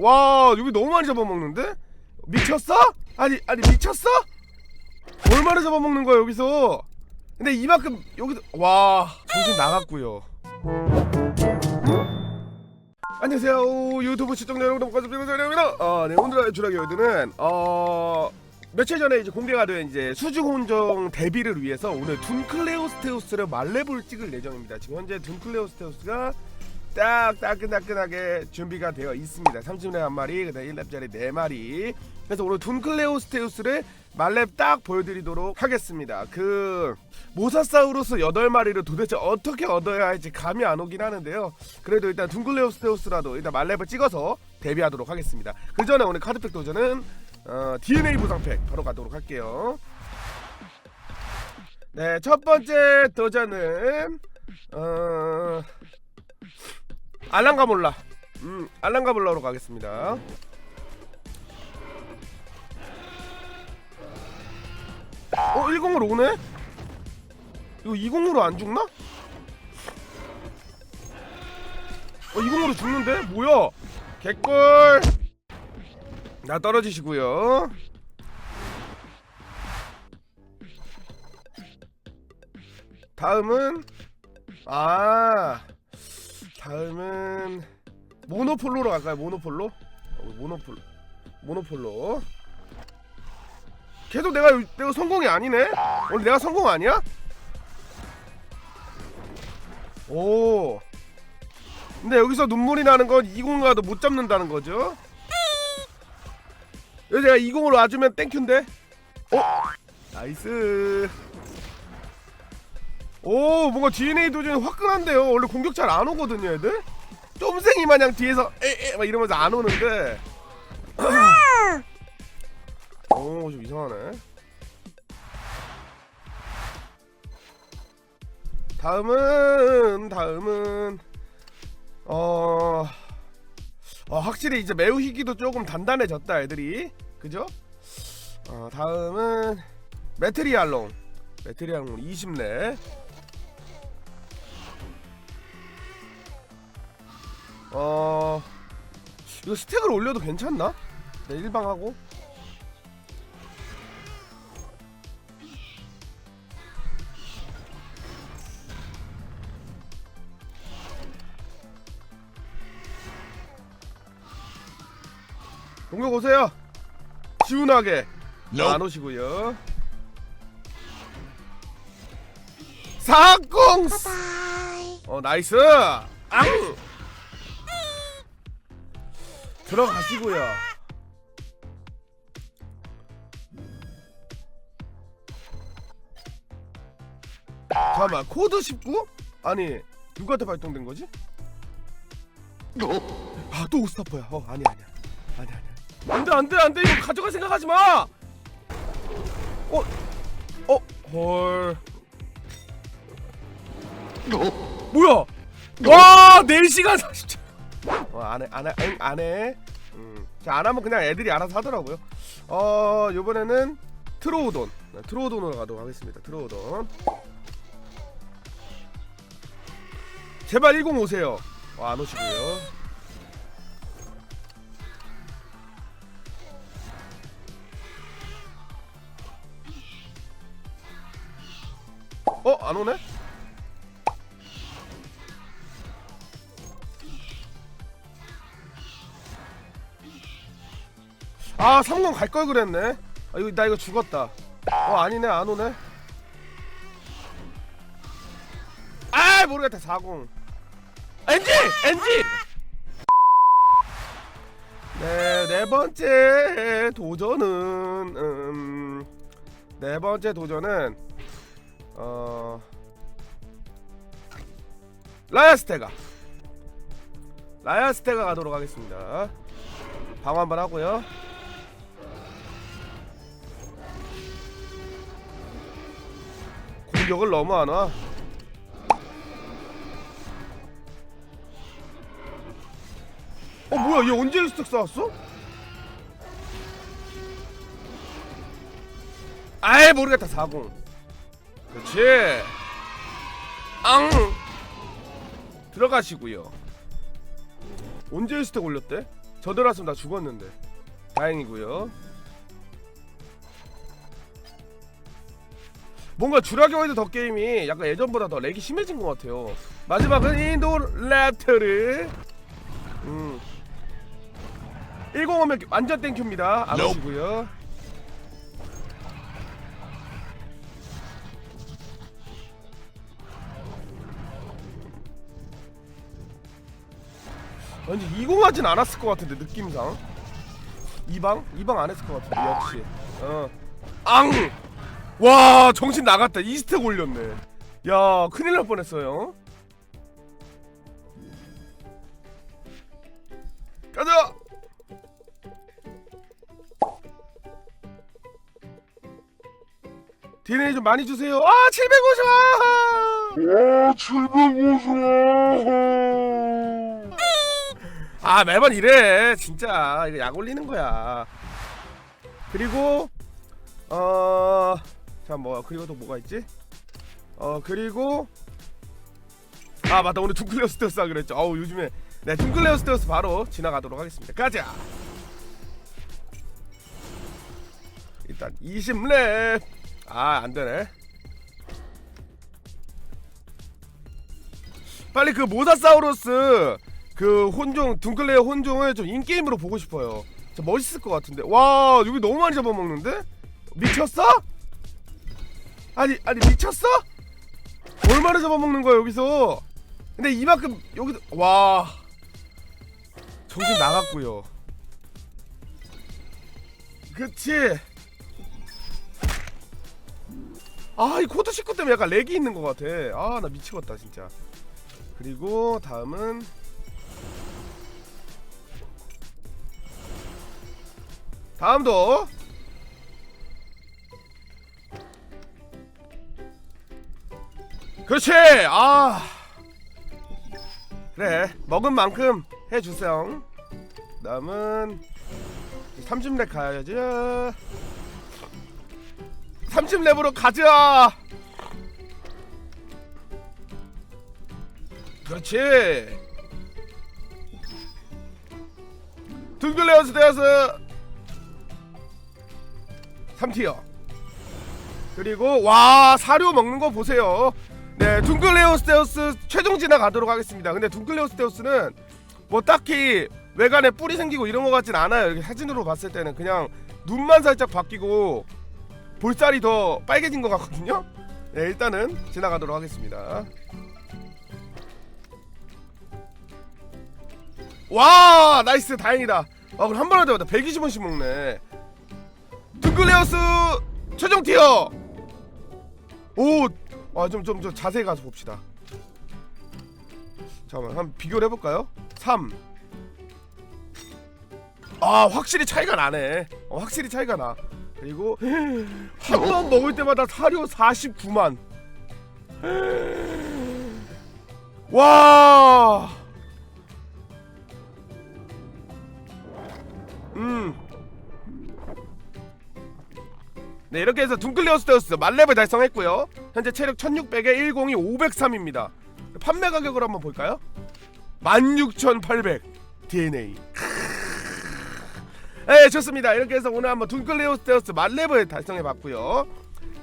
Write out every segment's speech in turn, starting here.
와 여기 너무 많이 잡아먹는데? 미쳤어? 아니 아니 미쳤어? 얼마나 잡아먹는 거야 여기서? 근데 이만큼 여기서 와 정신 나갔고요. 안녕하세요 유튜브 시청자 여러분 반갑습니다. 어, 네 오늘의 주라기 월드는 어 며칠 전에 이제 공개가 된 이제 수중혼종 데뷔를 위해서 오늘 둔클레오스테우스를 말레볼 찍을 예정입니다. 지금 현재 둔클레오스테우스가 딱 따끈따끈하게 준비가 되어 있습니다. 30렙 한 마리, 그다음 1렙짜리 4마리. 그래서 오늘 둔클레오스테우스를 말렙 딱 보여드리도록 하겠습니다. 그 모사사우루스 8마리를 도대체 어떻게 얻어야 할지 감이 안 오긴 하는데요. 그래도 일단 둔클레오스테우스라도 일단 말렙을 찍어서 데뷔하도록 하겠습니다. 그 전에 오늘 카드팩 도전은 어, DNA 보상팩 바로 가도록 할게요. 네, 첫 번째 도전은 어... 알랑가몰라. 음, 알랑가몰라로 가겠습니다. 어, 10으로 오네? 이거 20으로 안 죽나? 어, 20으로 죽는데? 뭐야? 개꿀! 나 떨어지시고요. 다음은 아 다음은 모노폴로로 갈까요? 모노폴로? 어, 모노폴 모노폴로. 계속 내가 내가 성공이 아니네? 오늘 내가 성공 아니야? 오. 근데 여기서 눈물이 나는 건 20가도 못 잡는다는 거죠? 여기 내가 20으로 와주면 땡큐인데? 어? 나이스. 오 뭔가 DNA 도전이 화끈한데요. 원래 공격 잘 안 오거든요 애들. 쫌생이 마냥 뒤에서 에에 막 이러면서 안 오는데. 오좀 이상하네. 다음은 다음은 어, 어 확실히 이제 매우 희기도 조금 단단해졌다 애들이. 그죠? 어 다음은 메트리알롱. 메트리알롱 20렙 어 이거 스택을 올려도 괜찮나? 네 일방하고? 공격 오세요. 지훈하게. 안 오시고요. 사공! 어 나이스! 앙 들어가시고요. 잠깐만 코드 19? 아니 누구한테 발동된 거지? 아또 오스타퍼야. 어 아니 아니야. 아니 아니야. 안돼 안돼 안돼. 이거 가져갈 생각하지 마! 어? 어? 헐. 뭐야? 와 4시간 40초. 어, 안해 안해 응, 안해 음. 자, 안 하면 그냥 애들이 알아서 하더라고요 어 요번에는 트로우돈 네, 트로우돈으로 가도록 하겠습니다 트로우돈 제발 10 오세요 어, 안 오시고요 어? 안 오네? 아30갈걸 그랬네. 아 이거 나 이거 죽었다. 어 아니네 안 오네. 아 모르겠다 40 NG! NG! 네, 네 번째 도전은 음, 네 번째 도전은 어 라야스테가. 라야스테가 가도록 하겠습니다. 방어 한번 하고요 공격을 너무 안 와. 어 뭐야 얘 언제 스택 쌓았어? 아이 모르겠다 40 그렇지 앙 들어가시고요 언제 스택 올렸대? 저 들었으면 나 죽었는데 다행이고요 뭔가 주라기 와이드 더 게임이 약간 예전보다 더 렉이 심해진 것 같아요 마지막은 인도 랩터를 음. 105면 완전 땡큐입니다 안. 오시고요 왠지 20 하진 않았을 것 같은데 느낌상 이방? 이방 안 했을 것 같은데 역시 어. 앙! 와 정신 나갔다. 이스택 올렸네. 야 큰일 날 뻔했어요. 가자! DNA 좀 많이 주세요. 아 750원 와, 750원! 아 매번 이래. 진짜. 이거 약 올리는 거야. 그리고 어 자뭐 그리고 또 뭐가 있지 어 그리고 아 맞다 오늘 둥클레어 스테어스 하기로 했죠 어우 요즘에 네 둥클레어 스테어스 바로 지나가도록 하겠습니다 가자 일단 20렙 아 안되네 빨리 그 모사사우루스 그 혼종 둥클레어 혼종을 좀 인게임으로 보고 싶어요. 저 멋있을 것 같은데. 와 여기 너무 많이 잡아먹는데? 미쳤어? 아니 아니 미쳤어? 얼마나 잡아먹는 거야 여기서? 근데 이만큼 여기도 와 정신 나갔고요. 그치? 아이 코드 19 때문에 약간 렉이 있는 것 같아. 아 나 미치겠다 진짜. 그리고 다음은 다음도 그렇지. 아. 그래 먹은 만큼 해 주세요. 다음은 30렙 가야지. 30렙으로 가자. 그렇지. 둥글레어스 되어서 3티어. 그리고 와 사료 먹는 거 보세요 네 둥글레오스테우스 최종 지나가도록 하겠습니다. 근데 둥글레오스테우스는 뭐 딱히 외관에 뿔이 생기고 이런 거 같진 않아요. 이렇게 사진으로 봤을 때는 그냥 눈만 살짝 바뀌고 볼살이 더 빨개진 것 같거든요. 네 일단은 지나가도록 하겠습니다. 와 나이스 다행이다. 아 그럼 한 번에 되다 120원씩 먹네. 둥글레어스 최종 티어! 오 아좀 좀 좀 자세히 가서 봅시다. 잠깐만 한번 비교를 해볼까요? 3 아 확실히 차이가 나네. 어, 확실히 차이가 나. 그리고 한 번 먹을 때마다 사료 49만. 와! 음. 네 이렇게 해서 둥클레어스테어스 만렙을 달성했고요 현재 체력 1600에 102 503입니다. 판매 가격을 한번 볼까요? 16800 DNA 네 좋습니다. 이렇게 해서 오늘 한번 둥클레오스테어스 만렙을 달성해봤고요.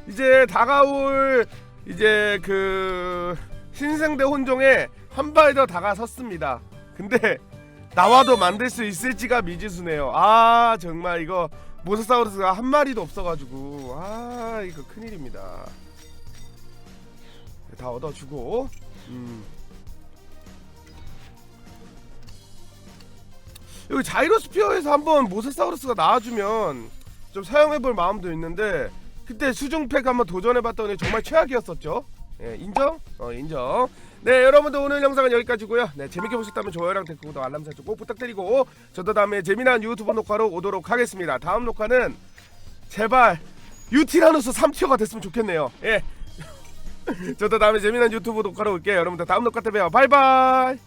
이제 다가올 이제 그 신생대 혼종에 한 발 더 다가섰습니다. 근데 나와도 만들 수 있을지가 미지수네요. 아 정말 이거 모사사우루스가 한 마리도 없어가지고. 아 이거 큰일입니다 다 얻어주고. 음. 여기 자이로스피어에서 한번 모사사우루스가 나와주면 좀 사용해볼 마음도 있는데 그때 수중팩 한번 도전해봤더니 정말 최악이었었죠. 예, 인정? 어 인정. 네 여러분들 오늘 영상은 여기까지고요. 네 재밌게 보셨다면 좋아요랑 댓글 구독 알람 설정 꼭 부탁드리고 저도 다음에 재미난 유튜브 녹화로 오도록 하겠습니다. 다음 녹화는 제발 유티라노스 3티어가 됐으면 좋겠네요. 예 저도 다음에 재미난 유튜브 녹화로 올게요. 여러분들 다음 녹화 때 봬요. 바이바이